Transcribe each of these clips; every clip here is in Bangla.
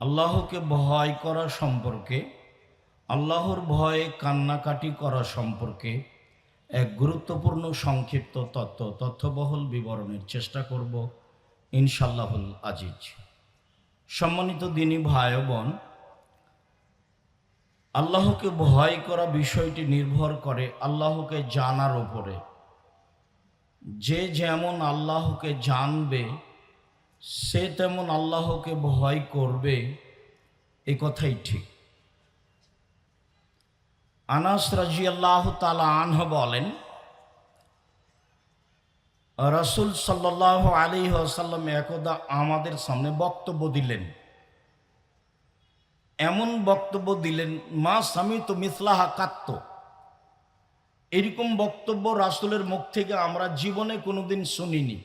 আল্লাহকে ভয় করা সম্পর্কে, আল্লাহর ভয়ে কান্নাকাটি করা সম্পর্কে এক গুরুত্বপূর্ণ সংক্ষিপ্ত তত্ত্ব, তথ্যবহল বিবরণের চেষ্টা করব ইনশাল্লাহুল আজিজ। সম্মানিত দিনী ভাই বোন, আল্লাহকে ভয় করা বিষয়টি নির্ভর করে আল্লাহকে জানার উপরে। যে যেমন আল্লাহকে জানবে সে তেমন আল্লাহকে ভয় করবে, এ কথাই ঠিক। আনাস রাজি আল্লাহ তালা আনহ বলেন, রসুল সাল্লাহ আলী আসাল্লাম একদা আমাদের সামনে বক্তব্য দিলেন। এমন বক্তব্য দিলেন, মা স্বামী তো মিসলাহা কাত্ত। এরকম বক্তব্য রাসুলের মুখ থেকে আমরা জীবনে কোনোদিন শুনিনি।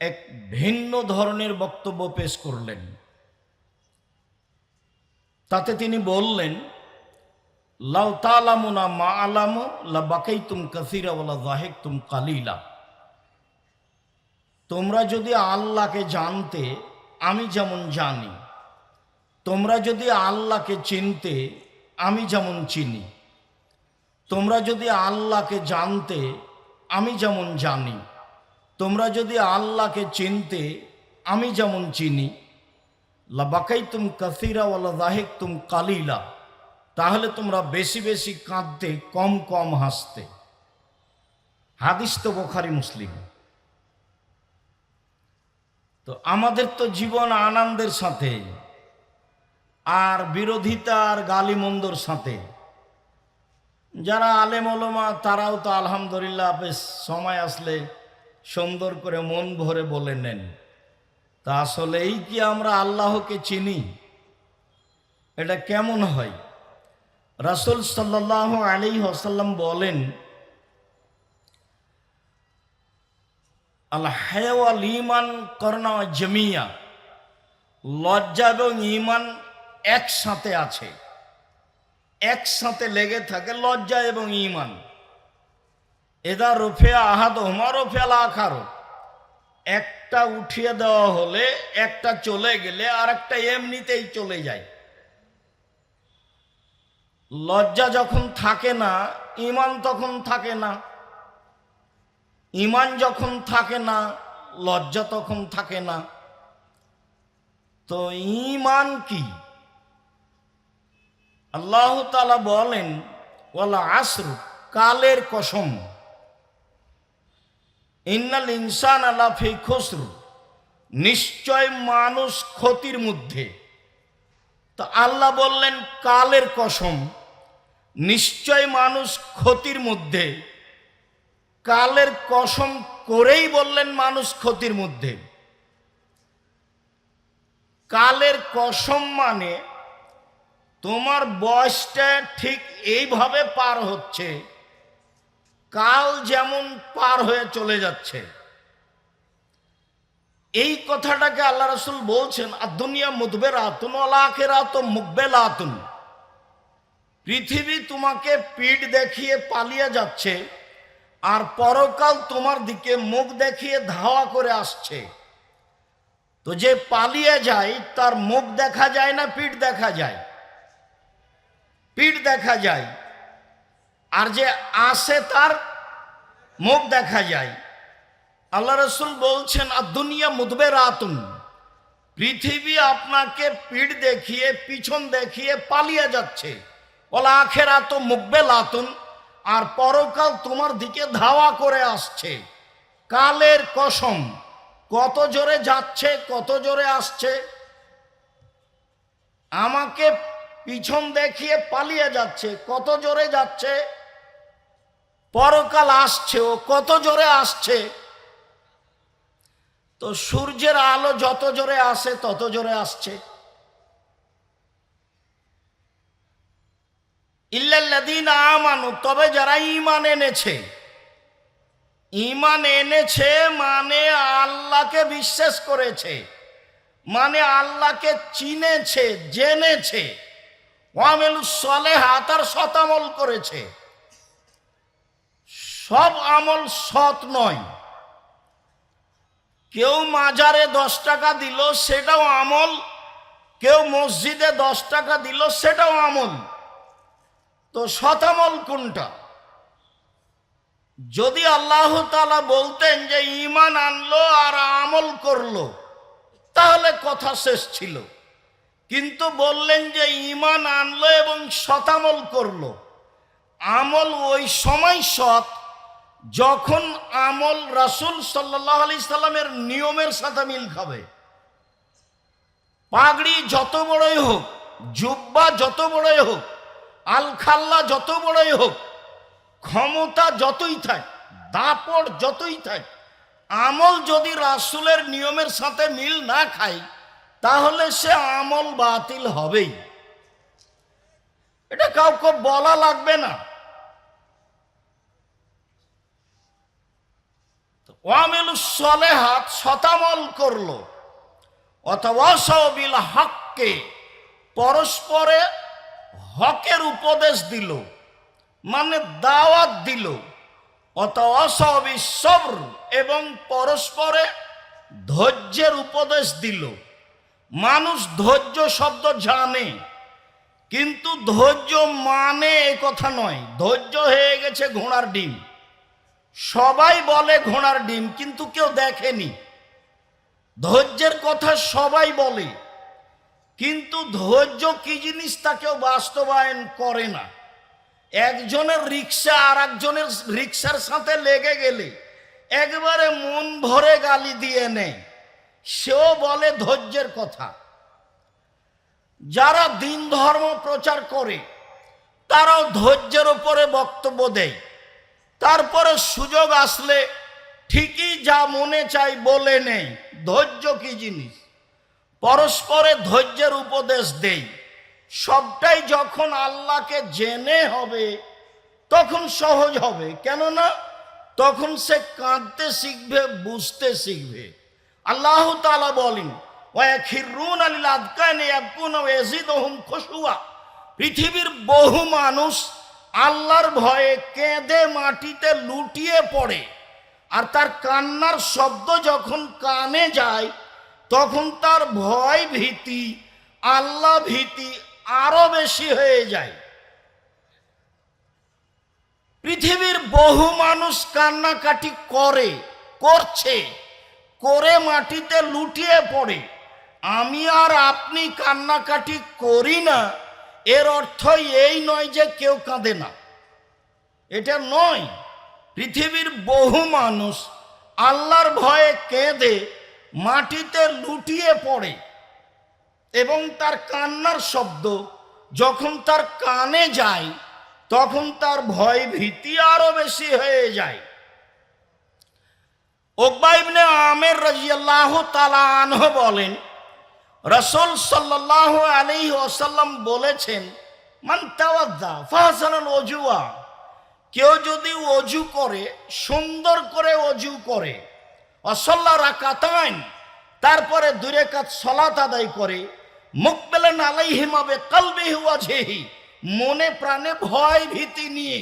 এক ভিন্ন ধরনের বক্তব্য পেশ করলেন। তাতে তিনি বললেন, লাউ তালামুনা মা আলামু, লা বাকাই তুম কাসিরা ওলা জাহেক তুম কালিলা। তোমরা যদি আল্লাহকে জানতে, আমি যেমন জানি। তোমরা যদি আল্লাহকে চিনতে, আমি যেমন চিনি। তোমরা যদি আল্লাহকে জানতে, আমি যেমন জানি। তোমরা যদি আল্লাহকে চিনতে, আমি যেমন চিনি লাবাকাই তুম কাসিরা ওয়ালা জাহেক তুম কালিলা, তাহলে তোমরা বেশি বেশি কাঁদতে, কম কম হাসতে। হাদিস তো বোখারি মুসলিম। তো আমাদের তো জীবন আনন্দের সাথে, আর বিরোধিতা আর গালিমন্দর সাথে। যারা আলেম ওলমা, তারাও তো আলহামদুলিল্লাহ, বেশ সময় আসলে সুন্দর করে মন ভরে বলে নেন, তা আসলেই কি আমরা আল্লাহকে চিনি? এটা কেমন হয়? রাসুল সাল্লাহ আলী হাসাল্লাম বলেন, আল হায়াল ইমান করনা জমিয়া। লজ্জা এবং ইমান একসাথে আছে। একসাথে লেগে থাকে লজ্জা এবং ইমান এদা রফে আহাদ হোমা রফে আখারো একটা উঠিয়ে দেওয়া হলে, একটা চলে গেলে আর একটা এমনিতেই চলে যায়। লজ্জা যখন থাকে না ইমান তখন থাকে না। ইমান যখন থাকে না, লজ্জা তখন থাকে না। তো ইমান কি? আল্লাহ তালা বলেন ওলা আসরু, কালের কসম। ইন্নাল ইনসান আল্লাহ ফি খসরু। নিশ্চয় মানুষ ক্ষতির মধ্যে। তো আল্লাহ বললেন, কালের কসম, নিশ্চয় মানুষ ক্ষতির মধ্যে। কালের কসম করেই বললেন, মানুষ ক্ষতির মধ্যে। কালের কসম মানে তোমার বয়সটা ঠিক এইভাবে পার হচ্ছে কাল যেমন পার হয়ে চলে যাচ্ছে। এই কথাটাকে আল্লাহ রসুল বলছেন আর দুনিয়া মুদবের আতুন আখের আত মুকবেল আতুন পৃথিবী তোমাকে পিঠ দেখিয়ে পালিয়ে যাচ্ছে আর পরকাল তোমার দিকে মুখ দেখিয়ে ধাওয়া করে আসছে। তো যে পালিয়ে যায়, তার মুখ দেখা যায় না, পিঠ দেখা যায়। পিঠ দেখা যায়। আর যে আসে তার মুখ দেখা যায়। আল্লাহ রসুল বলছেন, আর দুনিয়া মুদবে রাতুন। পৃথিবী আপনাকে পিঠ দেখিয়ে, পিছন দেখিয়ে পালিয়ে যাচ্ছে। ওলা আখেরা তো মুখবে লাতুন আর পরকাল তোমার দিকে ধাওয়া করে আসছে। কালের কসম, কত জোরে যাচ্ছে, কত জোরে আসছে। আমাকে পিছন দেখিয়ে পালিয়ে যাচ্ছে, কত জোরে যাচ্ছে। পরকাল আসছে ও কত জোরে আসছে। তো সূর্যের আলো যত জোরে আসে, তত জোরে আসছে। ইল্লাল্লাদিন আমানু, তবে যারা ইমান এনেছে ইমান এনেছে মানে আল্লাহকে বিশ্বাস করেছে মানে আল্লাহকে চিনেছে, জেনেছে। ওয়ামেলু সলে হাতার শতামল করেছে। সব আমল সৎ নয়। কেউ মাজারে দশ টাকা দিল, সেটাও আমল। কেউ মসজিদে দশ টাকা দিল, সেটাও আমল। তো শতামল কোনটা? যদি আল্লাহ তালা বলতেন যে ইমান আনলো আর আমল করল, তাহলে কথা শেষ ছিল। কিন্তু বললেন যে ইমান আনলো এবং শতামল করল। আমল ওই সময় সৎ যখন আমল রাসুল সাল্লাহ আলি সাল্লামের নিয়মের সাথে মিল খাবে, পাগড়ি যত বড়ই হোক, জুব্বা যত বড়ই হোক, আলখাল্লা যত বড়ই হোক, ক্ষমতা যতই থাক, দাপট যতই থাক, আমল যদি রাসুলের নিয়মের সাথে মিল না খায়, তাহলে সে আমল বাতিল হবেই। এটা কাউকে বলা লাগবে না। ওয়ামিলু সলেহাত শতামল করল। অথবা সবিল হককে পরস্পরে হকের উপদেশ দিল মানে দাওয়াত দিল। অথবা সবই সবর এবং পরস্পরে ধৈর্যের উপদেশ দিল। মানুষ ধৈর্য শব্দ জানে, কিন্তু ধৈর্য মানে এ কথা নয়। ধৈর্য হয়ে গেছে ঘোড়ার ডিম। সবাই বলে ঘোড়ার ডিম, কিন্তু কেউ দেখেনি। ধৈর্যের কথা সবাই বলে, কিন্তু ধৈর্য কি জিনিস তা কেউ বাস্তবায়ন করে না। একজনের রিক্সা আর একজনের রিক্সার সাথে লেগে গেলে একবারে মন ভরে গালি দিয়ে নেয়। সেও বলে ধৈর্যের কথা। যারা দিন ধর্ম প্রচার করে, তারাও ধৈর্যের উপরে বক্তব্য দেয়। তারপরে সুযোগ আসলে ঠিকই যা মনে চাই বলে নেই। ধৈর্য কি জিনিস? পরস্পরে ধৈর্যের উপদেশ দেই। সবটাই যখন আল্লাহকে জেনে হবে, তখন সহজ হবে। কেননা তখন সে কাঁদতে শিখবে, বুঝতে শিখবে। আল্লাহ তালা বলেন, ওয়াখিরুন আলিল আদকানে খুশুয়া। পৃথিবীর বহু মানুষ আল্লাহর ভয়ে কেঁদে মাটিতে লুটিয়ে পড়ে। আর তার কান্নার শব্দ যখন কানে যায়, তখন তার ভয় ভীতি, আল্লাহ ভীতি আরও বেশি হয়ে যায়। পৃথিবীর বহু মানুষ কান্নাকাটি করে, করছে, করে মাটিতে লুটিয়ে পড়ে। আমি আর আপনি কান্নাকাটি করি না। এর অর্থ এই নয় যে কেউ কাঁদে না। এটা নয়, পৃথিবীর বহু মানুষ আল্লাহর ভয়ে কেঁদে মাটিতে লুটিয়ে পড়ে এবং তার কান্নার শব্দ যখন তার কানে যায়, তখন তার ভয় ভীতি আরও বেশি হয়ে যায়। ওকবাইবনে আমের রাজিয়াল্লাহ তালা আনহ বলেন রসুল সাল্লাহ আলী ওসাল্লাম বলেছেন, মান ফাহসানুল অজুয়া কেউ যদি অজু করে, সুন্দর করে অজু করে অসল্লা রাকাতাইন, তারপরে দূরে কাজ সলাত আদায় করে মুখ পেলেন আলাইহিমাবে কালবে হুয়া মনে প্রাণে ভয় ভীতি নিয়ে,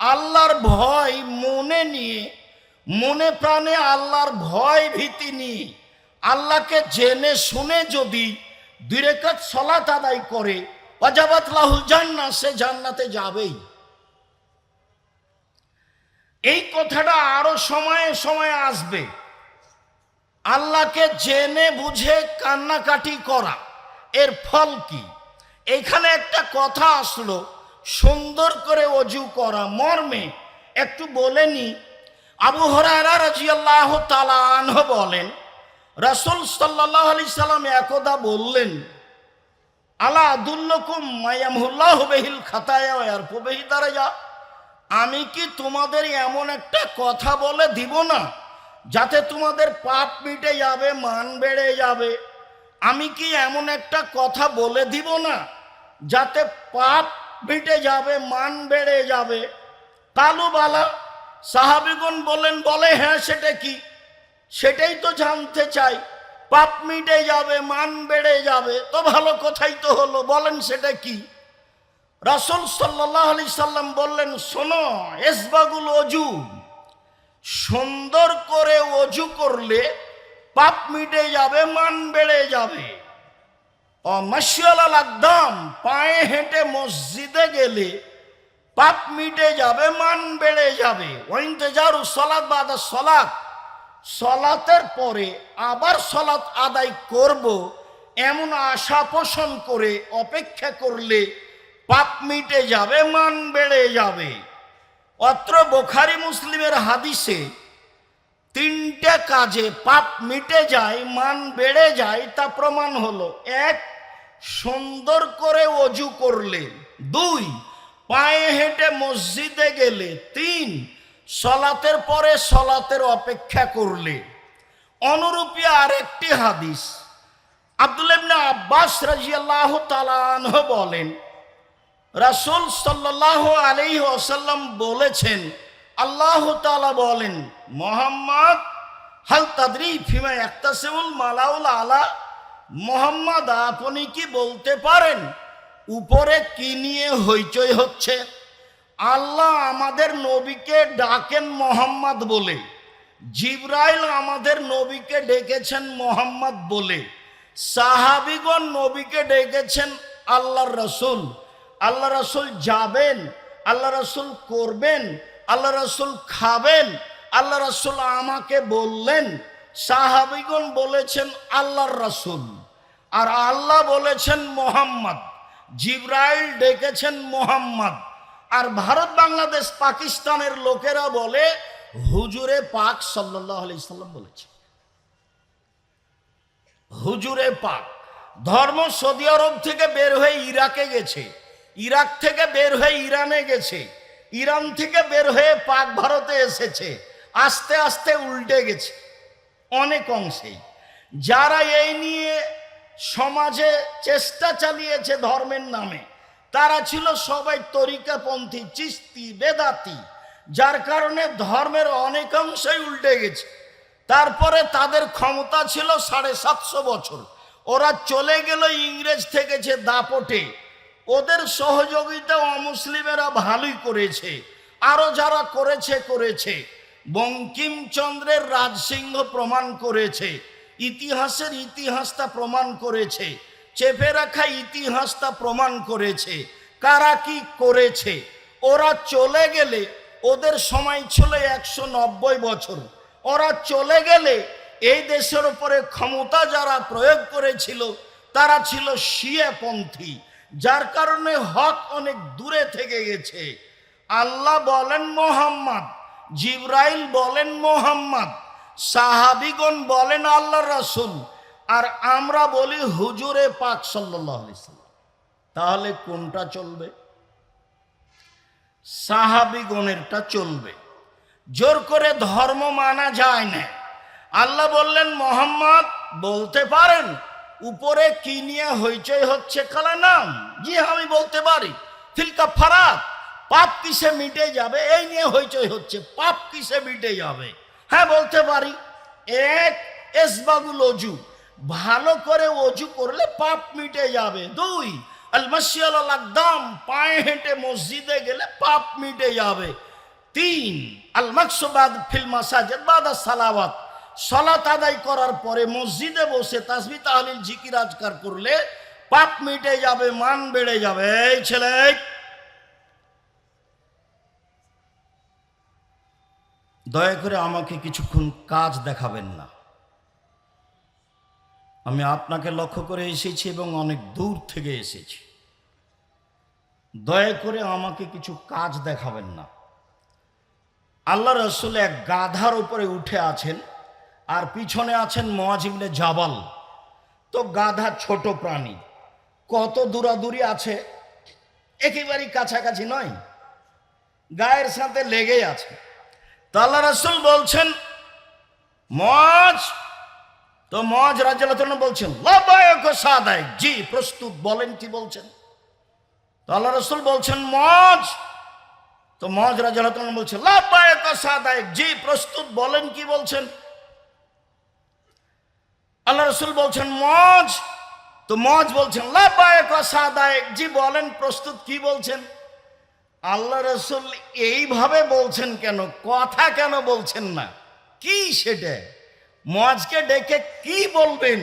আল্লাহর ভয় মনে নিয়ে, মনে প্রাণে আল্লাহর ভয় ভীতি নিয়ে আল্লাহকে জেনে শুনে যদি দুই রেখাত সলাত আদায় করে অজাবাত লাহুল জান্না সে জান্নাতে যাবেই। এই কথাটা আরও সময়ে সময়ে আসবে। আল্লাহকে জেনে বুঝে কান্নাকাটি করা, এর ফল কি? এখানে একটা কথা আসলো, সুন্দর করে অজু করা, মর্মে। একটু বলে নি, আবু হরারা রাজিয়াল্লাহ তালা আনহ বলেন রাসুল সাল্লাহ আলি সাল্লাম একদা বললেন, আলা আদুল্লকুম মায়ামহুল্লাহ বেহিল খাতায় আর প্রবেহি যা আমি কি তোমাদের এমন একটা কথা বলে দিব না, যাতে তোমাদের পাপ মিটে যাবে, মান বেড়ে যাবে? আমি কি এমন একটা কথা বলে দিব না, যাতে পাপ মিটে যাবে, মান বেড়ে যাবে? কালু বালা সাহাবিগুন বলেন বলে হ্যাঁ সেটা কি? সেটাই তো জানতে চাই। পাপ মিটে যাবে, মান বেড়ে যাবে, তো ভালো কথাই তো হলো, বলেন সেটা কি? রাসুল সাল্লাহ আলি সাল্লাম বললেন, শোনো, এসবাগুল অজু। সুন্দর করে অজু করলে পাপ মিটে যাবে, মান বেড়ে যাবে। ও মাসিয়াল একদম পায়ে হেঁটে মসজিদে গেলে পাপ মিটে যাবে, মান বেড়ে যাবে। ওইন্তজারু সলাৎ বাদা সলাৎ সলাতের পরে আবার সলাত আদায় করব, এমন আশা পোষণ করে অপেক্ষা করলে পাপ মিটে যাবে, মান বেড়ে যাবে। অত্র বোখারি মুসলিমের হাদিসে তিনটে কাজে পাপ মিটে যায়, মান বেড়ে যায়, তা প্রমাণ হলো, এক, সুন্দর করে অজু করলে, দুই, পায়ে হেঁটে মসজিদে গেলে, তিন সলাতের পরে সলাতের অপেক্ষা করলে। অনুরূপী আরেকটি হাদিস। আব্দুল আব্বাস রাজিয়াল্লাহু তাআলা আনহু বলেন, রাসূল সাল্লাল্লাহু আলাইহি ওয়াসাল্লাম বলেছেন, আল্লাহ তাআলা বলেন, মোহাম্মদ, হাল তাদরি ফিমা একতাসিমুল মালাউল আলা, মোহাম্মদ আপনি কি বলতে পারেন? উপরে কি নিয়ে হইচই হচ্ছে? আল্লাহ আমাদের নবীকে ডাকেন মোহাম্মদ বলে। জিব্রাইল আমাদের নবীকে ডেকেছেন মোহাম্মদ বলে। সাহাবিগণ নবীকে ডেকেছেন আল্লাহর রসুল। আল্লাহ রসুল যাবেন আল্লাহ রসুল করবেন আল্লাহ রসুল খাবেন আল্লাহ রসুল আমাকে বললেন। সাহাবিগণ বলেছেন আল্লাহর রসুল। আর আল্লাহ বলেছেন মোহাম্মদ। জিব্রাইল ডেকেছেন মোহাম্মদ। আর ভারত, বাংলাদেশ, পাকিস্তানের লোকেরা বলে, হুজুরে পাক সাল্লাম বলেছে। হুজুরে পাক। ধর্ম সৌদি আরব থেকে বের হয়ে ইরাকে গেছে। ইরাক থেকে বের হয়ে ইরানে গেছে। ইরান থেকে বের হয়ে পাক ভারতে এসেছে। আস্তে আস্তে উল্টে গেছে। অনেক অংশেই যারা এই নিয়ে সমাজে চেষ্টা চালিয়েছে ধর্মের নামে তারা ছিল সবাই তরিকাপন্থী, চিস্তি, বেদাতি, যার কারণে ধর্মের অনেকাংশই উল্টে গেছে। তারপরে তাদের ক্ষমতা ছিল সাড়ে সাতশো বছর। ওরা চলে গেল ইংরেজ থেকে যে দাপটে। ওদের সহযোগিতা অমুসলিমেরা ভালোই করেছে। আরও যারা করেছে করেছে। বঙ্কিমচন্দ্রের রাজসিংহ প্রমাণ করেছে। ইতিহাসের ইতিহাসটা প্রমাণ করেছে। চেপে রাখা ইতিহাসটা প্রমাণ করেছে। কারা কি করেছে? ওরা চলে গেলে ওদের সময় ছিল একশো নব্বই বছর। ওরা চলে গেলে এই দেশের উপরে ক্ষমতা যারা প্রয়োগ করেছিল, তারা ছিল শিয়াপন্থী যার কারণে হক অনেক দূরে থেকে গেছে। আল্লাহ বলেন মোহাম্মদ, জিব্রাইল বলেন মোহাম্মদ, সাহাবিগণ বলেন আল্লাহ রাসুল। আর আমরা বলি হুজুরে পাক সাল্লাহ তাহলে কোনটা চলবে? সাহাবিগণেরটা চলবে। জোর করে ধর্ম মানা যায় না। আল্লাহ বললেন, মোহাম্মদ, বলতে পারেন, উপরে কি নিয়ে হইচই হচ্ছে কালা নাম জি, আমি বলতে পারি। ফিলকা ফারাক পাপ কিসে মিটে যাবে, এই নিয়ে হইচই হচ্ছে, পাপ কিসে মিটে যাবে। হ্যাঁ বলতে পারি। এক, এসবাগুল অজু ভালো করে অজু করলে পাপ মিটে যাবে। দুই, আলমাসিয়াল একদম পায়ে হেঁটে মসজিদে গেলে পাপ মিটে যাবে। তিন আল মাকসুবাদ ফিল বাদা সালাওয়াত। সলাত আদায় করার পরে মসজিদে বসে তাসবি, তাহলিল, জিকির, আজকার করলে পাপ মিটে যাবে, মান বেড়ে যাবে। এই ছেলে। দয়া করে আমাকে কিছুক্ষণ কাজ দেখাবেন না। আমি আপনাকে লক্ষ্য করে এসেছি এবং অনেক দূর থেকে এসেছি। দয়া করে আমাকে কিছু কাজ দেখাবেন না। আল্লাহ রসুল এক গাধার উপরে উঠে আছেন আর পিছনে আছেন মহাজিবনে জাবাল। তো গাধা ছোট প্রাণী, কত দূরাদূরি আছে? একেবারেই কাছাকাছি নয়, গায়ের সাথে লেগেই আছে। তো আল্লাহ রসুল বলছেন মজ তো মজ রাজ্য বলছেন, লাবায়ক সাদায়ক জি, প্রস্তুত, বলেন কি বলছেন? তো আল্লাহ রসুল বলছেন মজ তো মজ রাজ্য বলছেন, লাবায়ক সাদায়ক জি, প্রস্তুত, বলেন কি বলছেন? আল্লাহ রসুল বলছেন মজ তো মজ বলছেন, লাবায়ক সাদায়ক জি, বলেন, প্রস্তুত, কি বলছেন? আল্লাহ রসুল এইভাবে বলছেন কেন? কথা কেন বলছেন না? কি সেটা? মজকে ডেকে কি বলবেন?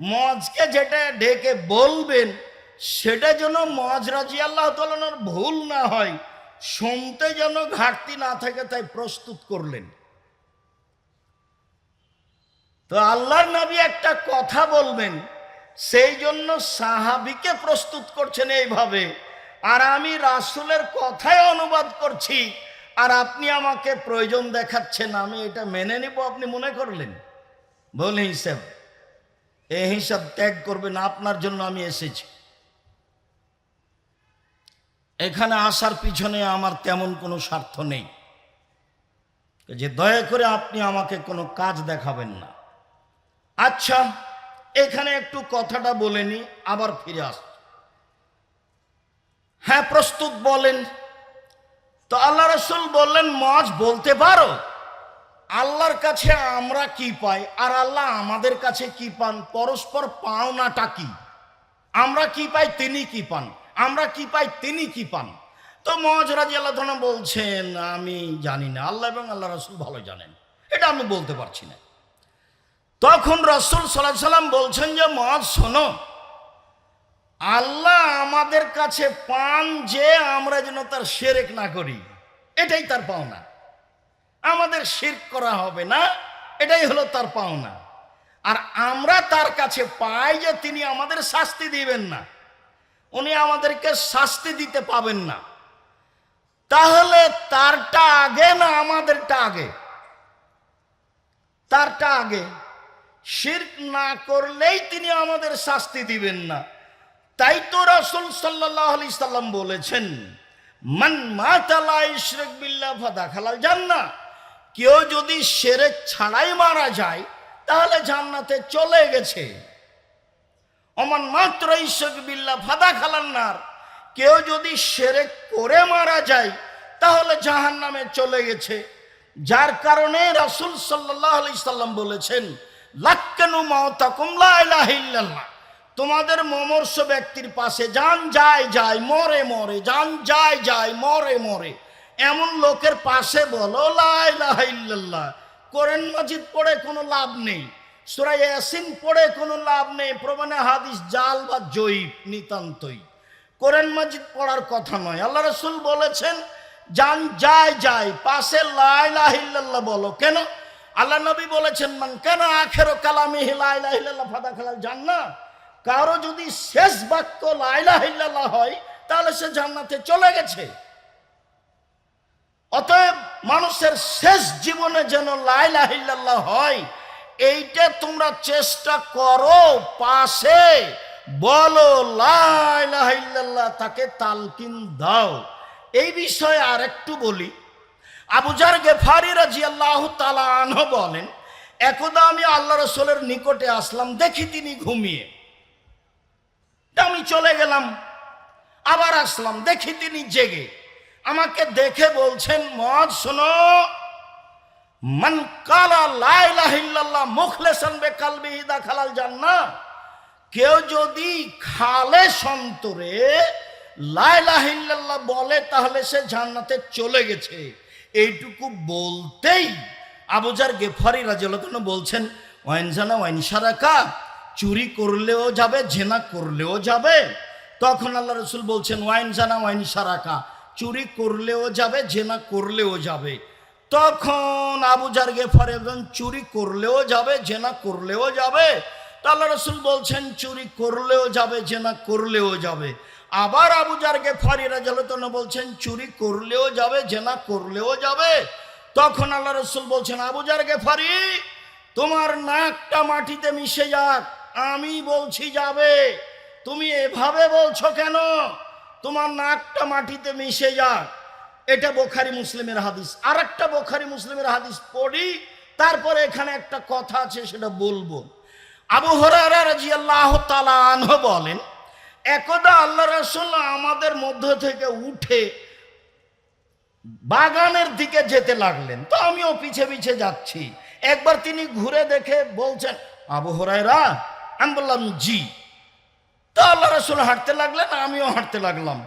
মজকে যেটা ডেকে বলবেন, সেটা যেন মজ রাজি আল্লাহ তালানোর ভুল না হয়, শুনতে যেন ঘাটতি না থাকে, তাই প্রস্তুত করলেন। তো আল্লাহর নবী একটা কথা বলবেন, সেই জন্য সাহাবিকে প্রস্তুত করছেন এইভাবে, আর আমি রাসুলের কথাই অনুবাদ করছি, আর আপনি আমাকে প্রয়োজন দেখাচ্ছেন, আমি এটা মেনে নিব, আপনি মনে করলেন? ভুল হিসাব। এই হিসাব ত্যাগ করবেন, আপনার জন্য আমি এসেছি। এখানে আসার পিছনে আমার তেমন কোনো স্বার্থ নেই। যে দয়া করে আপনি আমাকে কোনো কাজ দেখাবেন না। আচ্ছা এখানে একটু কথাটা বলে নি, আবার ফিরে আস হ্যাঁ প্রস্তুত বলেন। তো আল্লাহ রসুল বললেন, মাছ বলতে পারো? আল্লাহর কাছে আমরা কি পাই? আর আল্লাহ আমাদের কাছে কি পান? পরস্পর পাওনাটা কি? আমরা কি পাই? তিনি কি পান? আমরা কি পাই? তিনি কি পান? তো মজ রাজি আল্লাহ বলছেন, আমি জানি না। আল্লাহ এবং আল্লাহ রসুল ভালো জানেন। এটা আমি বলতে পারছি না। তখন রসুল সাল্লাহ সাল্লাম বলছেন যে মজ শোনো। আল্লাহ আমাদের কাছে পান যে আমরা যেন তার সেরেক না করি। এটাই তার পাওনা। আমাদের শির করা হবে না, এটাই হলো তার পাওনা। আর আমরা তার কাছে পাই যে তিনি আমাদের শাস্তি দিবেন না। উনি আমাদেরকে শাস্তি দিতে পাবেন না। তাহলে তারটা আগে না আমাদেরটা আগে? তারটা আগে। শির্ক না করলেই তিনি আমাদের শাস্তি দিবেন না। তাই তো রাসুল সাল্লাহ আলি সাল্লাম বলেছেন, মান মাতালা ইশরেক বিল্লাহ ফাদা খালাল জান্না কেউ যদি সেরেক ছাড়াই মারা যায়, তাহলে জান্নাতে চলে গেছে। অমান মাত্র ইশরেক বিল্লাহ ফাদা খালান্নার। কেউ যদি সেরেক করে মারা যায়, তাহলে জাহান নামে চলে গেছে। যার কারণে রাসুল সাল্লাহ সাল্লাম বলেছেন, লাক্কানু মাওতাকুম লা ইলাহা ইল্লাল্লাহ। তোমাদের মমর্ষ ব্যক্তির পাশে যান, যায় যায়, মরে মরে, যান, যায় যায়, মরে মরে। এমন লোকের পাশে বলো, লা ইলাহা ইল্লাল্লাহ। কোরআন মাজিদ পড়ে কোনো লাভ নেই। সূরা ইয়াসিন পড়ে কোনো লাভ নেই। প্রমাণে হাদিস জাল বা জয়ীব, নিতান্তই। কোরআন মাজিদ পড়ার কথা নয়। আল্লাহ রসুল বলেছেন, যান যায় যায়। পাশে লা ইলাহা বলো। কেন? আল্লাহ নবী বলেছেন, মান কেন আখেরো কালামি ইল্লাল্লাহ ফাদা খালাল জান্নাত কারও যদি শেষ বাক্য লাইলা হিল্লাল্লাহ হয়, তাহলে সে জান্নাতে চলে গেছে। অতএব মানুষের শেষ জীবনে যেন লাইলা হিল্লাল্লাহ হয়, এইটা তোমরা চেষ্টা করো পাশে। বলো লাইলা হিল্লাল্লাহ তাকে তালকিন দাও। এই বিষয়ে আর একটু বলি আবুজার গেফারি রাজি আল্লাহ তালা আনহ বলেন, একদা আমি আল্লাহ রসোলের নিকটে আসলাম, দেখি তিনি ঘুমিয়ে। আমি চলে গেলাম, আবার আসলাম, দেখি তিনি জেগে। আমাকে দেখে বলছেন, মদ শোনো। মান কালা লাইলাহিল্লাহ মুখলেসান বে কালবি ইদা খালাল জান্না কেউ যদি খালে সন্তরে লাইলাহিল্লাহ বলে, তাহলে সে জান্নাতে চলে গেছে। এইটুকু বলতেই আবুজার গেফারি রাজলতন বলছেন, ওয়াইন জানা ওয়াইন সারাকা, চুরি করলেও যাবে, জেনা করলেও যাবে। তখন আল্লাহ রসুল বলছেন, ওয়াইন জানা ওয়াইন সারাকা। চুরি করলেও যাবে, জেনা করলেও যাবে। তখন আবু জার গেফার একজন চুরি করলেও যাবে, জেনা করলেও যাবে। তা আল্লাহ রসুল বলছেন, চুরি করলেও যাবে, জেনা করলেও যাবে। আবার আবু জার গেফারি রাজালতন বলছেন, চুরি করলেও যাবে, জেনা করলেও যাবে। তখন আল্লাহ রসুল বলছেন, আবু জার গেফারি তোমার নাকটা মাটিতে মিশে যাক, আমি বলছি যাবে। তুমি এভাবে বলছো কেন? তোমার নাকটা মাটিতে মিশে যাক। এটা বোখারি মুসলিমের হাদিস। আর একটা বোখারি মুসলিমের হাদিস পড়ি, তারপরে এখানে একটা কথা আছে, সেটা বলব। আবু হরারা রাজি বলেন, একদা আল্লাহ রসুল আমাদের মধ্য থেকে উঠে বাগানের দিকে যেতে লাগলেন, তো আমিও পিছে পিছে যাচ্ছি। একবার তিনি ঘুরে দেখে বলছেন, আবু হরাইরা আমি বললাম, জি। তো আল্লাহ রসুল হাঁটতে লাগলেন, আমিও হাঁটতে লাগলাম।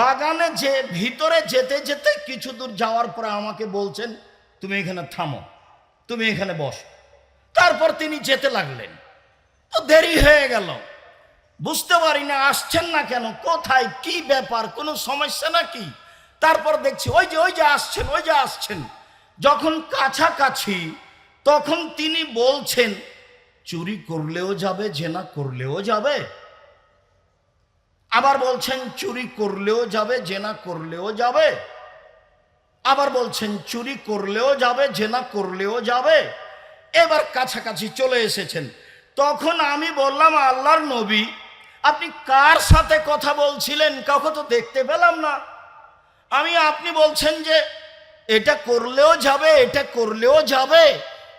বাগানে যে, ভিতরে যেতে যেতে কিছু দূর যাওয়ার পরে আমাকে বলছেন, তুমি এখানে থামো, তুমি এখানে বস। তারপর তিনি যেতে লাগলেন। তো দেরি হয়ে গেল। বুঝতে পারি না, আসছেন না কেন, কোথায়, কি ব্যাপার, কোনো সমস্যা নাকি? তারপর দেখছি, ওই যে ওই যে আসছেন, ওই যে আসছেন। যখন কাছাকাছি, তখন তিনি বলছেন, চুরি করলেও যাবে, জেনা করলেও যাবে। আবার বলছেন, চুরি করলেও যাবে, জেনা করলেও যাবে। আবার বলছেন, চুরি করলেও যাবে, জেনা করলেও যাবে। এবার কাছাকাছি চলে এসেছেন। তখন আমি বললাম, আল্লাহর নবী, আপনি কার সাথে কথা বলছিলেন? কাউকে তো দেখতে পেলাম না। আমি, আপনি বলছেন যে, এটা করলেও যাবে, এটা করলেও যাবে।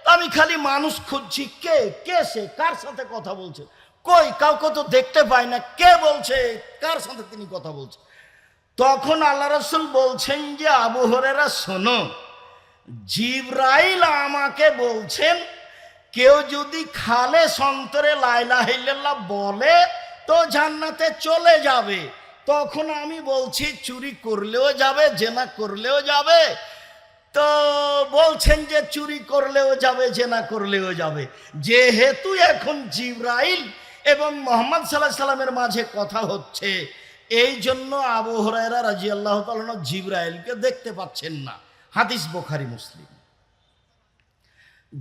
আমি খালি মানুষ খুঁজছি, কে কে সে, কার সাথে কথা বলছে? কই, কাউকে তো দেখতে পাই না। কে বলছে? কার সাথে তিনি কথা বলছে তখন আল্লাহ রসুল বলছেন যে, আবু হরেরা শোনো, জিব্রাইল আমাকে বলছেন, কেউ যদি খালে সন্তরে লাইলা হিল্লাল্লাহ বলে, তো জান্নাতে চলে যাবে। তখন আমি বলছি, চুরি করলেও যাবে, জেনা করলেও যাবে। তো বলছেন যে, চুরি করলেও যাবে, জেনা করলেও যাবে। যেহেতু এখন জিব্রাইল এবং মোহাম্মদ সাল্লাহ সাল্লামের মাঝে কথা হচ্ছে, এই জন্য আবু হরাইরা রাজি আল্লাহ জিব্রাইলকে দেখতে পাচ্ছেন না। হাদিস বোখারি, মুসলিম।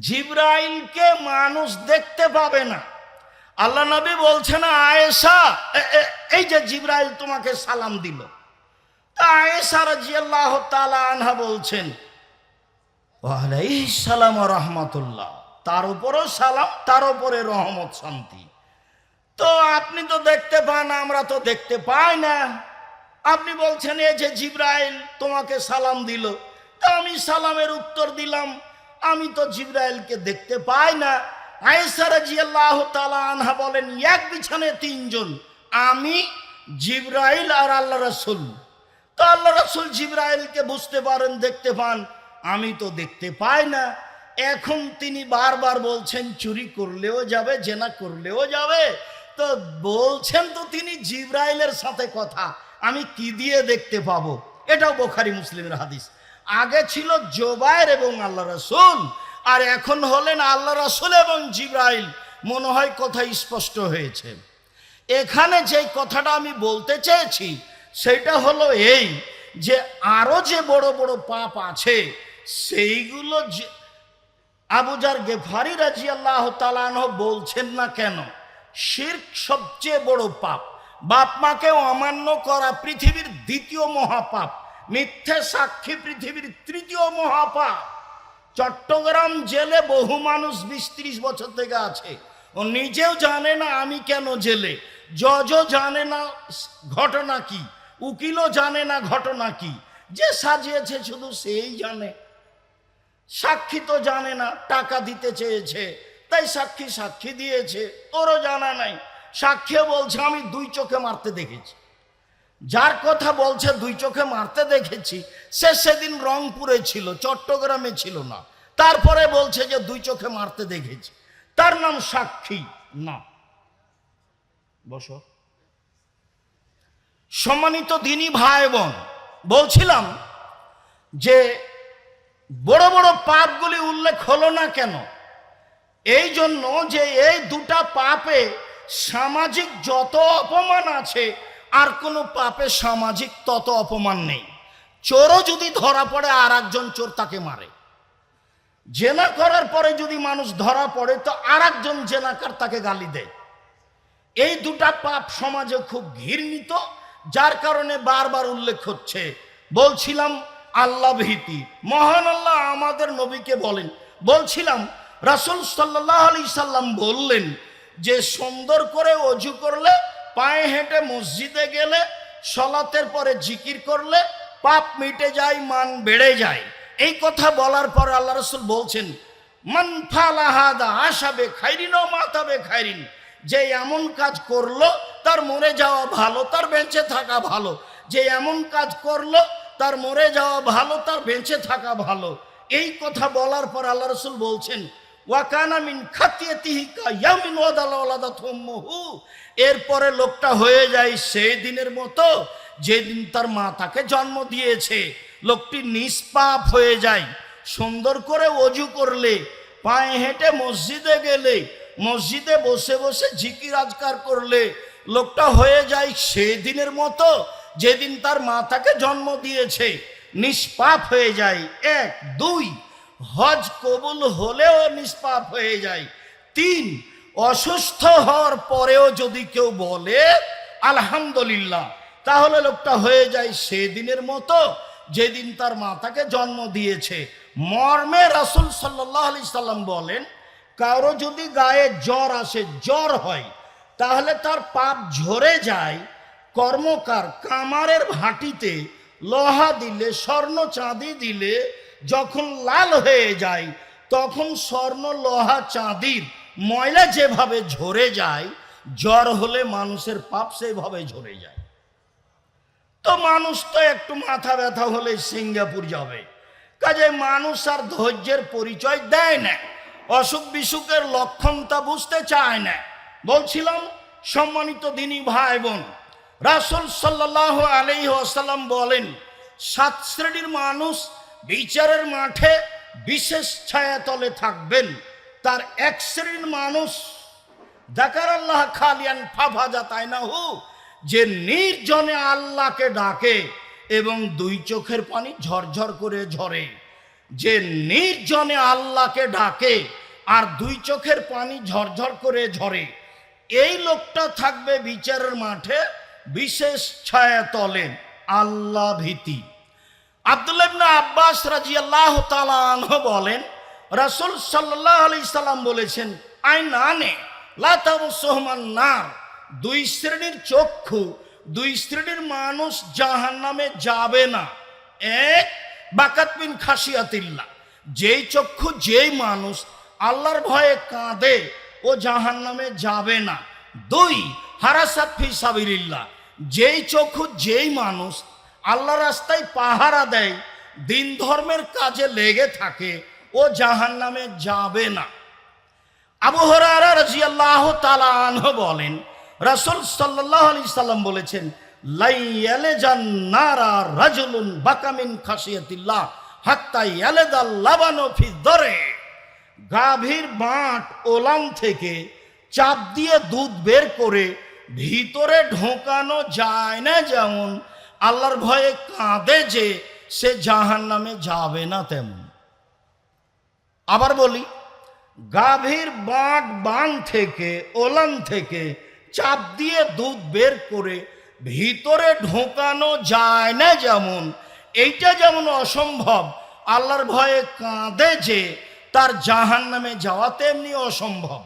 জিব্রাইলকে মানুষ দেখতে পাবে না। আল্লাহ নবী বলছেন, আয়েশা, এ- এ- এই যে জিব্রাইল তোমাকে সালাম দিল। তা আয়েশা রাজিয়াল্লাহ তাআলা আনহা বলছেন সালাম রহমতুল্লাহ। তার উপরও সালাম, তার উপরে রহমত, শান্তি। তো আপনি তো দেখতে পান, আমরা তো দেখতে পাই না। আপনি বলছেন, এই যে জিব্রাইল তোমাকে সালাম দিল। তা আমি সালামের উত্তর দিলাম, আমি তো জিব্রাইলকে দেখতে পাই না। আয়েশা রাদিয়াল্লাহু তাআলা আনহা বলেন, এক বিছানে তিনজন, আমি, জিব্রাইল আর আল্লাহ রাসূল। তো আল্লাহ রাসূল জিব্রাইলকে বুঝতে পারেন, দেখতে পান, আমি তো দেখতে পাই না। এখন তিনি বারবার বলছেন, চুরি করলেও যাবে, জেনা করলেও যাবে। তো বলছেন তো তিনি জিব্রাইলের সাথে কথা। আমি কি দিয়ে দেখতে পাবো? এটাও বোখারি মুসলিমের হাদিস। আগে ছিল জোবায়ের এবং আল্লাহ রসুল, আর এখন হলেন আল্লাহ রসুল এবং জিব্রাইল। মনে হয় কথা স্পষ্ট হয়েছে। এখানে যে কথাটা আমি বলতে চেয়েছি, সেটা হলো এই যে আরও যে বড় বড় পাপ আছে, সেইগুলো আবুজার গেফারি রাজি আল্লাহ তালানহ বলছেন না কেন? শির্ক সবচেয়ে বড় পাপ। বাপ মাকে অমান্য করা পৃথিবীর দ্বিতীয় মহাপাপ। মিথ্যে সাক্ষী পৃথিবীর তৃতীয় মহাপাপ। চট্টগ্রাম জেলে বহু মানুষ বিশ ত্রিশ বছর থেকে আছে। ও নিজেও জানে না আমি কেন জেলে। জজও জানে না ঘটনা কি? উকিলও জানে না ঘটনা কি? যে সাজিয়েছে শুধু সেই জানে। সাক্ষী তো জানে না, টাকা দিতে চেয়েছে। তাই সাক্ষী সাক্ষী দিয়েছে, ওরও জানা নাই। সাক্ষীও বলছে, আমি দুই চোখে মারতে দেখেছি। যার কথা বলছে, দুই চোখে মারতে দেখেছি। সে সেদিন রংপুরে ছিল, চট্টগ্রামে ছিল না। তারপরে বলছে যে, দুই চোখে মারতে দেখেছি। তার নাম সাক্ষী না। বসো। সম্মানিত দিনী ভাই বোন বলছিলাম যে, বড় বড় পাপগুলি উল্লেখ হলো না কেন? এই জন্য যে এই দুটা পাপে সামাজিক যত অপমান আছে, আর কোনো পাপে সামাজিক তত অপমান নেই। চোরও যদি ধরা পড়ে, আর একজন চোর তাকে মারে। জেনা করার পরে যদি মানুষ ধরা পড়ে, তো আর একজন জেনাকার তাকে গালি দেয়। এই দুটা পাপ সমাজে খুব ঘৃণিত, যার কারণে বারবার উল্লেখ হচ্ছে। বলছিলাম, আল্লাহ ভীতি। মহান আল্লাহ আমাদের নবীকে বলেন, বলছিলাম রাসুল সাল্লাহ সাল্লাম বললেন, যে সুন্দর করে অজু করলে, পায়ে হেঁটে মসজিদে গেলে, সলাতের পরে জিকির করলে, পাপ মিটে যায়, মান বেড়ে যায়। এই কথা বলার পর আল্লাহ রসুল বলছেন, মান ফালাহাদা আশাবে খাইরিন ও মাতাবে খাইরিন। যে এমন কাজ করল, তার মরে যাওয়া ভালো, তার বেঁচে থাকা ভালো। যে এমন কাজ করল, তার মরে যাওয়া ভালো, তার বেঁচে থাকা ভালো। এই কথা বলার পর আল্লাহ রসুল বলছেন এরপরে লোকটা হয়ে যায় সেই দিনের মতো, যেদিন তার মা তাকে জন্ম দিয়েছে। লোকটি নিষ্পাপ হয়ে যায়, সুন্দর করে অজু করলে, পায়ে হেঁটে মসজিদে গেলে, মসজিদে বসে বসে ঝিকির আজকার করলে, লোকটা হয়ে যায় সেই দিনের মতো, যেদিন তার মাতাকে জন্ম দিয়েছে। নিষ্পাপ হয়ে যায়। এক, দুই হজ কবুল হলেও নিষ্পাপ হয়ে যায়। তিন, অসুস্থ হওয়ার পরেও যদি কেউ বলে, আলহামদুলিল্লাহ তাহলে লোকটা হয়ে যায় সেদিনের মতো, যেদিন তার মাতাকে জন্ম দিয়েছে। মর্মে রাসুল সাল্লাহ আলি সাল্লাম বলেন, কারও যদি গায়ে জ্বর আসে, জ্বর হয়, তাহলে তার পাপ ঝরে যায়। কর্মকার কামারের ভাটিতে লোহা দিলে, স্বর্ণ চাঁদি দিলে যখন লাল হয়ে যায়, তখন স্বর্ণ লোহা চাঁদির ময়লা যেভাবে ঝরে যায়, জ্বর হলে মানুষের পাপ সেভাবে ঝরে যায়। তো মানুষ তো একটু মাথা ব্যথা হলে সিঙ্গাপুর যাবে। কাজে মানুষ আর ধৈর্যের পরিচয় দেয় না, অসুখ বিসুখের লক্ষণ তা বুঝতে চায় না। বলছিলাম, সম্মানিত দিনী ভাই বোন রাসুল সাল্লাহ আলি আসাল্লাম বলেন, সাত শ্রেণির মানুষ বিচারের মাঠে বিশেষ ছায়াতলে থাকবেন। তার এক শ্রেণির মানুষ, দেখার আল্লাহ খালিয়ান ফাফাজা তাই না হু যে নির্জনে আল্লাহকে ডাকে এবং দুই চোখের পানি ঝরঝর করে ঝরে। যে নির্জনে আল্লাহকে ডাকে আর দুই চোখের পানি ঝরঝর করে ঝরে। এই লোকটা থাকবে বিচারের মাঠে বিশেষ ছায়া তলে, আল্লাহ ভীতি। আব্দুল্লাহ ইবনে আব্বাস তাআলা আনহু বলেন, রাসূল সাল্লাল্লাহু আলাইহি সাল্লাম বলেছেন, আইন আনে লাতামসুহমান নার। দুই শ্রেণির চক্ষু, দুই শ্রেণির মানুষ জাহান্নামে যাবে না। এক, বাকাত বিন খাসিয়াতিল্লাহ যেই চক্ষু, যেই মানুষ আল্লাহর ভয়ে কাঁদে, ও জাহান্নামে যাবে না। দুই, হারাসাত ফি সাবিলিল্লাহ। যেই চক্ষু, যেই মানুষ আল্লাহ রাস্তায় পাহারা দেয়, দিন ধর্মের কাজে লেগে থাকে, ও জাহান নামে যাবে না। বলেন, রাসূল সাল্লাম বলেছেন জান্নারা বাকামিন দরে। গাভীর বাঁট ওলাম থেকে চাপ দিয়ে দুধ বের করে ভিতরে ঢোকানো যায় না যেমন আল্লাহর ভয়ে কাঁদে যে সে জাহান নামে যাবে না তেমন। আবার বলি, গাভীর বাঁট বান থেকে, ওলান থেকে চাপ দিয়ে দুধ বের করে ভিতরে ঢোকানো যায় না যেমন, এইটা যেমন অসম্ভব, আল্লাহর ভয়ে কাঁদে যে তার জাহান নামে যাওয়া তেমনি অসম্ভব।